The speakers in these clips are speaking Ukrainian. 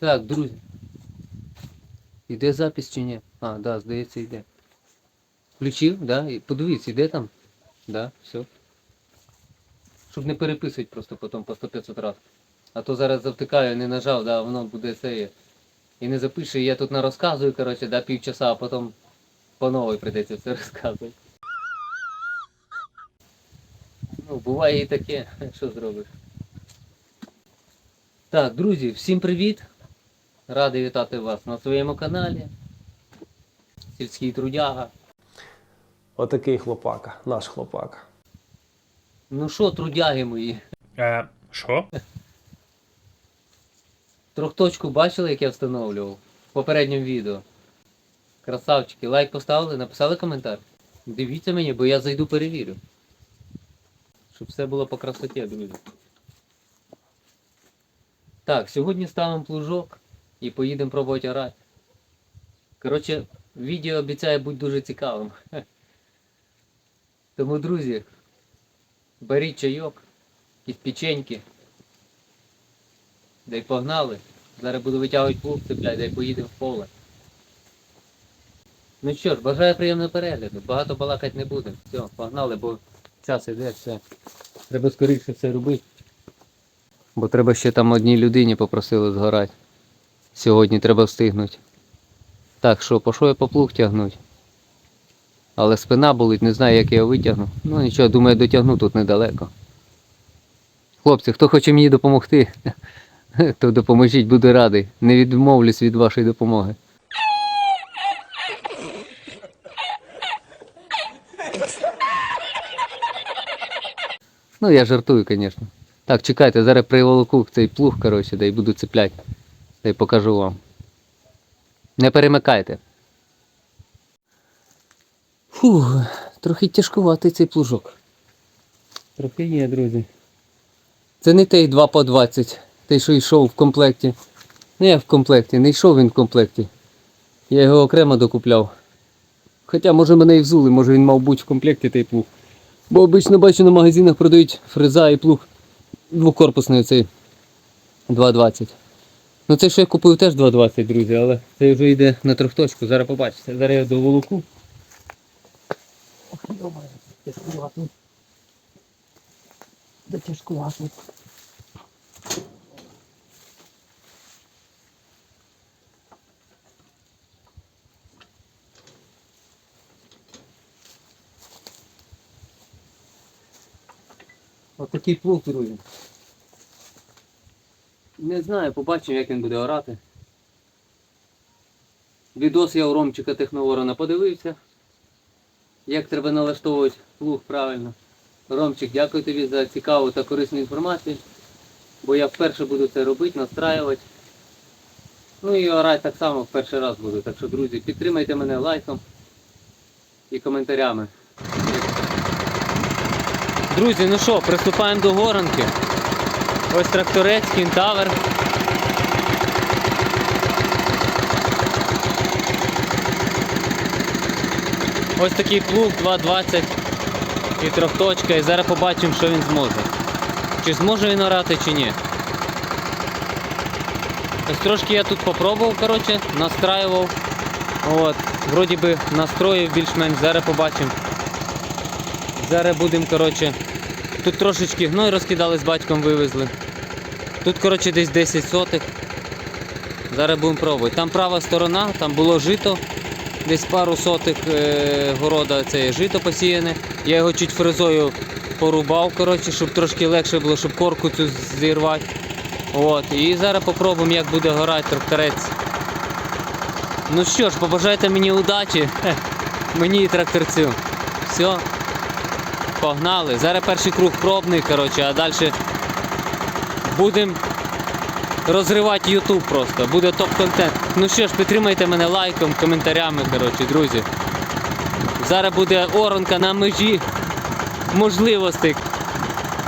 Так, друзі. Іде запис чи ні? А, да, здається, йде. Включив, да? І подивіться, іде там? Да, все. Щоб не переписувати просто потім по 100-500 разів. А то зараз завтикаю, не нажав, да, воно буде це. І не запише, я тут на розказую, коротше, да, півчаса, а потім по новій прийдеться все розказувати. Ну, буває і таке, що зробиш. Так, друзі, всім привіт! Радий вітати вас на своєму каналі. Сільський трудяга. Отакий хлопака, наш хлопака. Ну що, трудяги мої? Е, що? Трьохточку бачили, як я встановлював в попередньому відео. Красавчики, лайк поставили, написали коментар. Дивіться мені, бо я зайду перевірю. Щоб все було по красоті, друзі. Так, сьогодні ставимо плужок і поїдемо пробувати орати. Коротше, відео обіцяє бути дуже цікавим. Тому, друзі, беріть чайок, якісь печеньки. Дай погнали. Зараз буду витягувати плуг, цеплять, дай поїдемо в поле. Ну що ж, бажаю приємного перегляду. Багато балакати не будемо. Все, погнали, бо час іде, все. Треба скоріше все робити. Бо треба ще там одній людині попросили згорати. Сьогодні треба встигнути. Так що, пішов я по плуг тягнуть. Але спина болить, не знаю, як я його витягну. Ну нічого, думаю, дотягну тут недалеко. Хлопці, хто хоче мені допомогти, то допоможіть, буду радий. Не відмовлюсь від вашої допомоги. Ну, я жартую, звісно. Так, чекайте, зараз приволоку цей плуг, коротше, да й буду цепляти. Та й покажу вам. Не перемикайте. Фух, трохи тяжкуватий цей плужок. Трохи є, друзі. Це не той 2 по 20, той, що йшов в комплекті. Не в комплекті, не йшов він в комплекті. Я його окремо докупляв. Хоча, може мене і взули, може він мав бути в комплекті той плуг. Бо обично бачу на магазинах продають фреза і плуг двокорпусний цей 2,20. Ну цей, що я купив, теж 2,20, друзі, але це вже йде на трьохточку, зараз побачите. Зараз я до волоку. Йомаю, тяжкувато. Тяжкувато. Отакий плуг, друзі. Не знаю, побачимо, як він буде орати. Відос я у Ромчика Техноворона подивився. Як треба налаштовувати плуг правильно. Ромчик, дякую тобі за цікаву та корисну інформацію. Бо я вперше буду це робити, настраювати. Ну і орати так само в перший раз буду. Так що, друзі, підтримайте мене лайком і коментарями. Друзі, ну що, приступаємо до горанки. Ось тракторець, кінтавер. Ось такий плуг 2.20 і трьохточка. І зараз побачимо, що він зможе. Чи зможе він орати, чи ні. Ось трошки я тут попробував, коротше, настраював. От, вроді би настроїв більш-менш, зараз побачимо. Зараз будемо, коротше, тут трошечки гной розкидали з батьком вивезли. Тут, коротше, десь 10 сотих. Зараз будемо пробувати. Там права сторона, там було жито, десь пару сотих е, города це жито посіяне. Я його чуть фрезою порубав, коротше, щоб трошки легше було, щоб корку цю зірвати. От. І зараз попробуємо, як буде горати тракторець. Ну що ж, побажайте мені удачі. Мені і тракторцю. Все. Погнали. Зараз перший круг пробний, коротше, а далі будемо розривати YouTube просто. Буде топ-контент. Ну що ж, підтримайте мене лайком, коментарями, коротше, друзі. Зараз буде оронка на межі можливостей.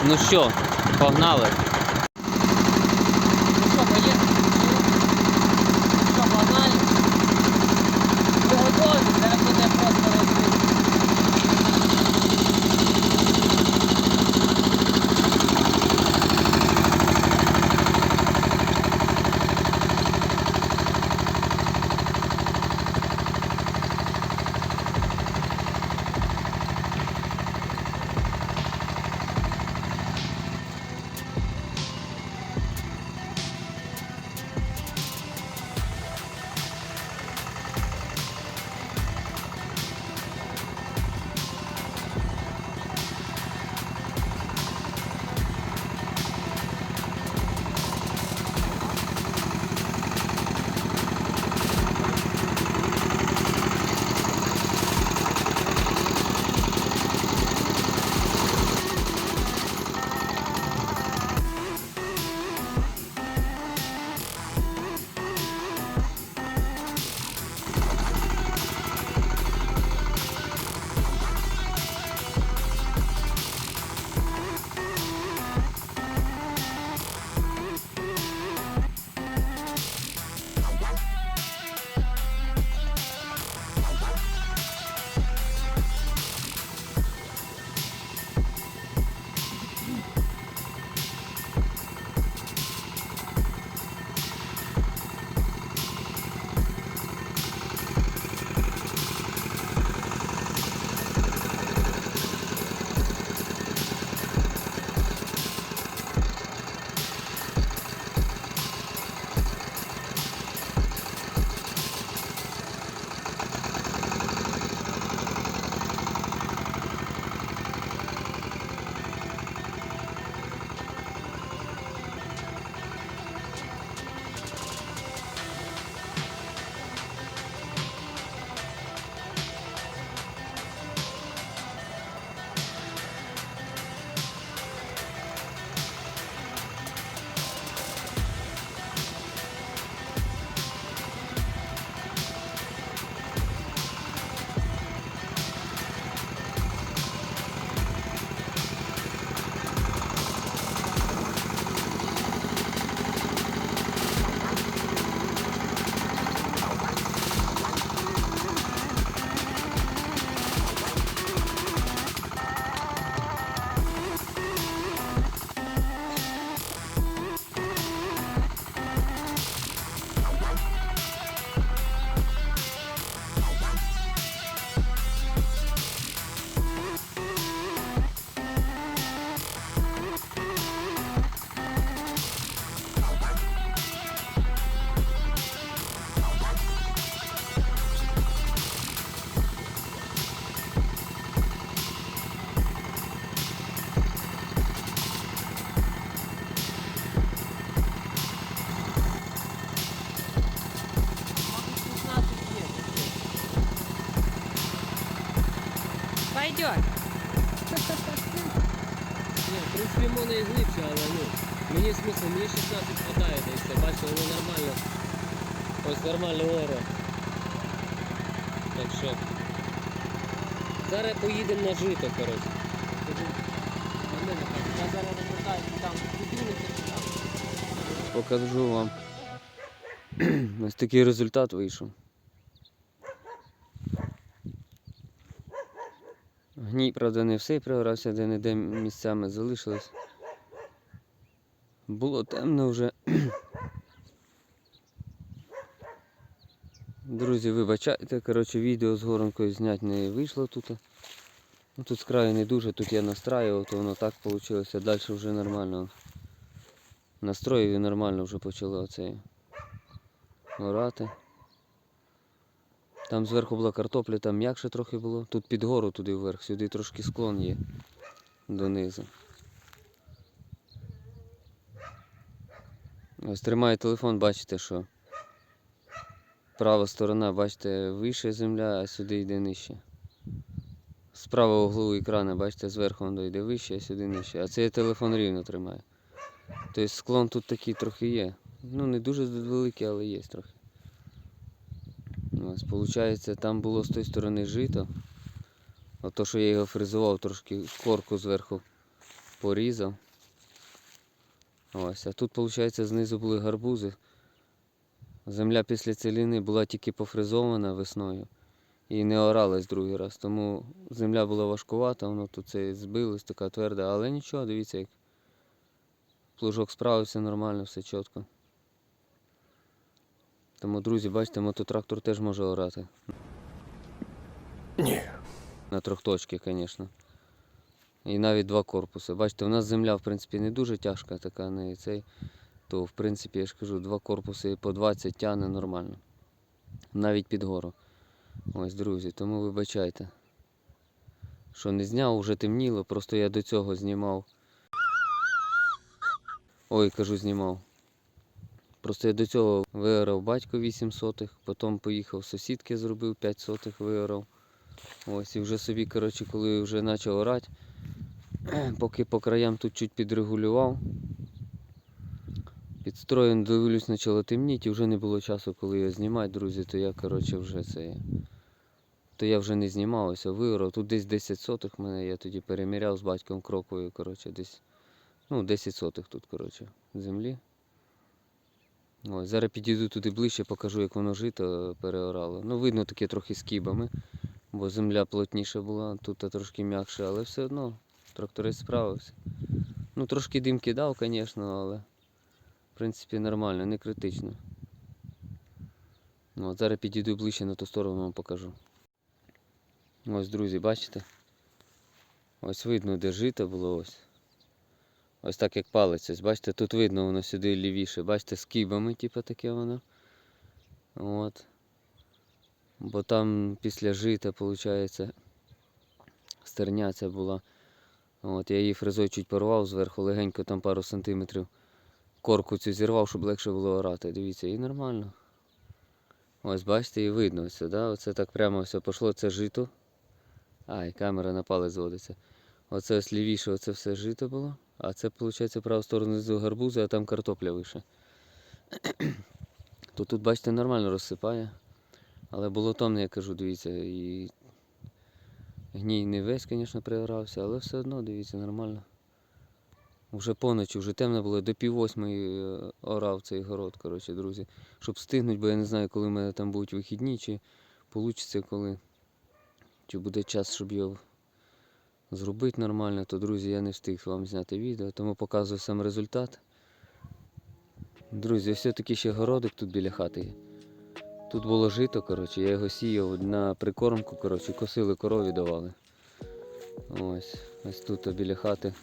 Ну що, погнали. Вітьок. Ні, в принципі, можна і глибше, але ну, мені смисл, мені 16 хватає та й все. Бачите, воно нормально. Ось нормально оре. Так що. Зараз поїдемо на жито, коротше. Я зараз розвертаюся там, Покажу вам. Ось такий результат вийшов. Гній, правда, не все пригорався, де не де місцями залишилось. Було темно вже. Друзі, вибачайте, коротше, відео з горонкою зняти не вийшло тут. Ну, тут з краю не дуже, тут я настраював, то воно так вийшло. Далі вже нормально. Настроїв і нормально вже почало оце орати. Там зверху була картопля, там м'якше трохи було. Тут під гору туди вверх, сюди трошки склон є донизу. Ось тримаю телефон, бачите, що права сторона, бачите, вище земля, а сюди йде нижче. З правого углу екрану, бачите, зверху воно йде вище, а сюди нижче. А це я телефон рівно тримаю. Тобто склон тут такий трохи є. Ну не дуже великий, але є трохи. Ось, виходить, там було з тої сторони жито. Ото, що я його фрезував, трошки корку зверху порізав. Ось, а тут, виходить, знизу були гарбузи. Земля після ціліни була тільки пофрезована весною і не оралась другий раз. Тому земля була важкувата, воно тут це збилось, така тверда, але нічого, дивіться, як плужок справився нормально, все чітко. Тому, друзі, бачите, мототрактор теж може орати. Ні. На трьохточки, звісно. І навіть два корпуси. Бачите, у нас земля, в принципі, не дуже тяжка, така не цей. То, в принципі, я ж кажу, два корпуси по 20 тягне нормально. Навіть під гору. Ось, друзі, тому вибачайте. Що не зняв, вже темніло, просто я до цього знімав. Ой, кажу, знімав. Просто я до цього виорав батько 8 сотих, потім поїхав сусідки, зробив 5 сотих, виорав. Ось і вже собі, коротше, коли вже почав орати, поки по краям тут чуть підрегулював. Підстроєн, дивлюсь, почало темніти, вже не було часу, коли його знімати, друзі, то я, коротше, вже це. То я вже не знімався, виорав. Тут десь 10 сотих мене, я тоді переміряв з батьком кроковою, коротше, десь. Ну, 10 сотих тут, коротше, землі. Ось, зараз підійду туди ближче, покажу, як воно жито переорало. Ну, видно таке трохи з кібами, бо земля плотніша була, тут трошки м'якше, але все одно тракторист справився. Ну, трошки дим кидав, звісно, але в принципі нормально, не критично. Ну, зараз підійду ближче на ту сторону вам покажу. Ось, друзі, бачите? Ось видно, де жито було ось. Ось так як палець. Ось, бачите, тут видно воно сюди лівіше. Бачите, з кібами, типу таке воно. От. Бо там після жита, виходить, стерня ця була. От, я її фрезою чуть порвав зверху, легенько там пару сантиметрів. Корку цю зірвав, щоб легше було орати. Дивіться, і нормально. Ось бачите, і видно все, да? Оце так прямо все пішло, це жито. Ай, камера на палець зводиться. Оце ось лівіше, оце все жито було. А це, виходить, праву сторону знизу гарбузи, а там картопля вище. То тут, бачите, нормально розсипає. Але було томне, я кажу, дивіться, і гній не весь, звісно, пригорався, але все одно, дивіться, нормально. Вже поночі, вже темно було, до пів восьмої е, орав цей город, коротше, друзі. Щоб встигнути, бо я не знаю, коли в мене там будуть вихідні, чи вийде коли. Чи буде час, щоб його зробити нормально, то, друзі, я не встиг вам зняти відео, тому показую сам результат. Друзі, ось такий ще городик тут біля хати є. Тут було жито, коротше, я його сіяв на прикормку, коротше, косили корові давали. Ось, ось тут біля хати.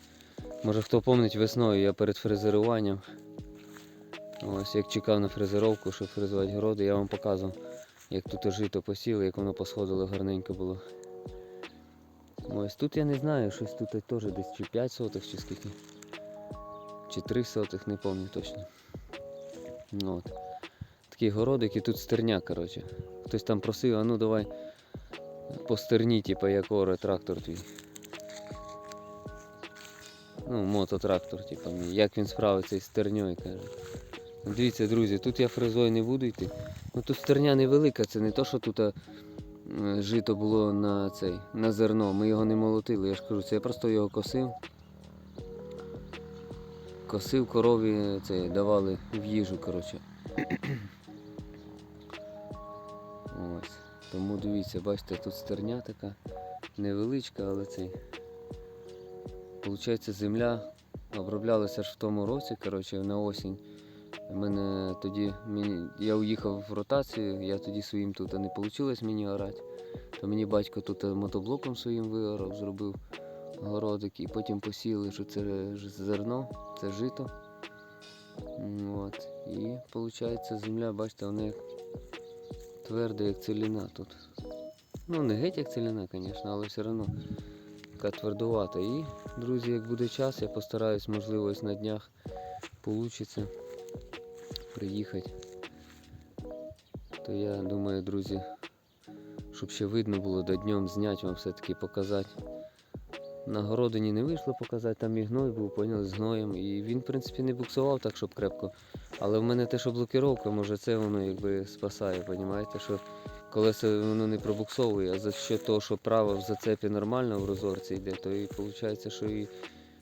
Може хто пам'ятає весною я перед фрезеруванням. Ось як чекав на фрезеровку, щоб фрезувати городи, я вам показував, як тут жито посіли, як воно посходило гарненько було. Ось тут я не знаю, щось тут теж десь чи 5 сотих, чи скільки. Чи 3 сотих, не пам'ятаю точно. Ну, от. Такий городик і тут стерня, коротше. Хтось там просив, а ну давай по стерні, типу, як оре трактор твій. Ну, мототрактор, типу, як він справиться із стерньою, каже. Дивіться, друзі, тут я фрезою не буду йти. Ну Тут стерня невелика, це не то, що тут. А жито було на цей, на зерно. Ми його не молотили, я ж кажу, це я просто його косив. Косив корові це, давали в їжу, коротше. Ось. Тому дивіться, бачите, тут стерня така невеличка, але цей. Получається, земля оброблялася ж в тому році, коротше, на осінь. Мене тоді я уїхав в ротацію, я тоді своїм тут не вийшло мені орати. То мені батько тут мотоблоком своїм виорав, зробив городик і потім посіяли, що це зерно, це жито. От. І виходить, земля, бачите, вона як тверда, як целіна тут. Ну, не геть як целіна, звісно, але все одно така твердувата. І, друзі, як буде час, я постараюсь, можливо, ось на днях вийде приїхати. То я думаю, друзі, щоб ще видно було до днем зняти вам все-таки показати. На городині не вийшло показати, там і гной був, поняли, з гноєм. І він, в принципі, не буксував так, щоб крепко. Але в мене те, що блокировка, може це воно якби спасає, розумієте, що колеса воно не пробуксовує, а за що того, що право в зацепі нормально в розорці йде, то і виходить, що і,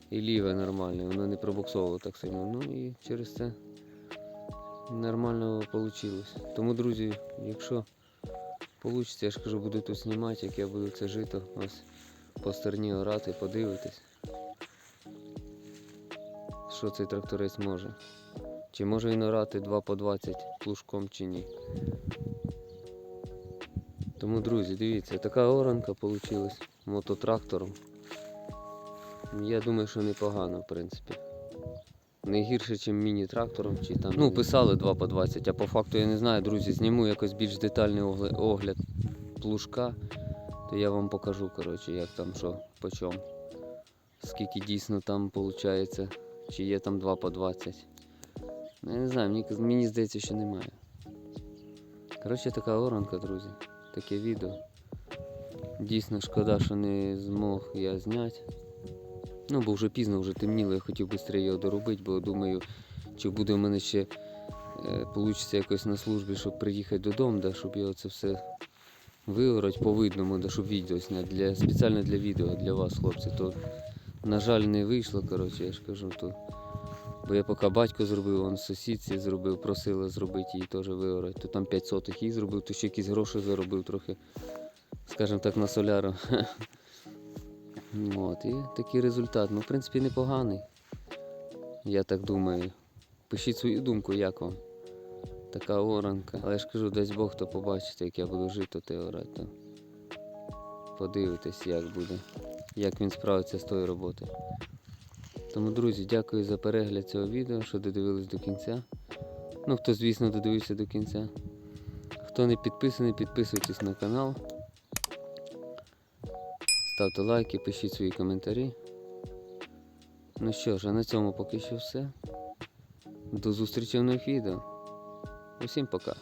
і ліве нормальне, воно не пробуксовувало так сильно. Ну і через це нормально вийшло. Тому, друзі, якщо вийде, я ж кажу, буду тут знімати, як я буду це жито, ось по стерні орати, подивитись, що цей тракторець може. Чи може він орати 2 по 20 плужком чи ні. Тому, друзі, дивіться, така оранка вийшла мототрактором. Я думаю, що непогано, в принципі. Не гірше, ніж міні-трактором чи там. Ну, писали 2 по 20, а по факту я не знаю, друзі, зніму якось більш детальний огляд плужка, то я вам покажу, коротше, як там що, по чому. Скільки дійсно там виходить, чи є там 2 по 20. Ну, я не знаю, мені, мені здається, що немає. Коротше, така оранка, друзі. Таке відео. Дійсно шкода, що не змог я зняти. Ну, бо вже пізно, вже темніло, я хотів швидше його доробити, бо думаю, чи буде в мене ще е, получиться якось на службі, щоб приїхати додому, да, щоб я це все виорати по видному, да, щоб відео зняти для, спеціально для відео, для вас, хлопці. То, на жаль, не вийшло, коротше, я ж кажу, то. Бо я поки батько зробив, он сусідці зробив, просила зробити її теж виорати. То там 5 сотих їй зробив, то ще якісь гроші заробив трохи, скажімо так, на соляру. От, і такий результат. Ну, в принципі, непоганий. Я так думаю. Пишіть свою думку, як вам. Така оранка. Але я ж кажу, дасть Бог, то побачите, як я буду жити, то орати. Подивитесь, як буде. Як він справиться з тою роботою. Тому, друзі, дякую за перегляд цього відео, що додивились до кінця. Ну, хто, звісно, додивився до кінця. Хто не підписаний, підписуйтесь на канал. Ставте лайки, пишіть свої коментарі. Ну що ж, а на цьому поки що все. До зустрічі в нових відео. Усім пока.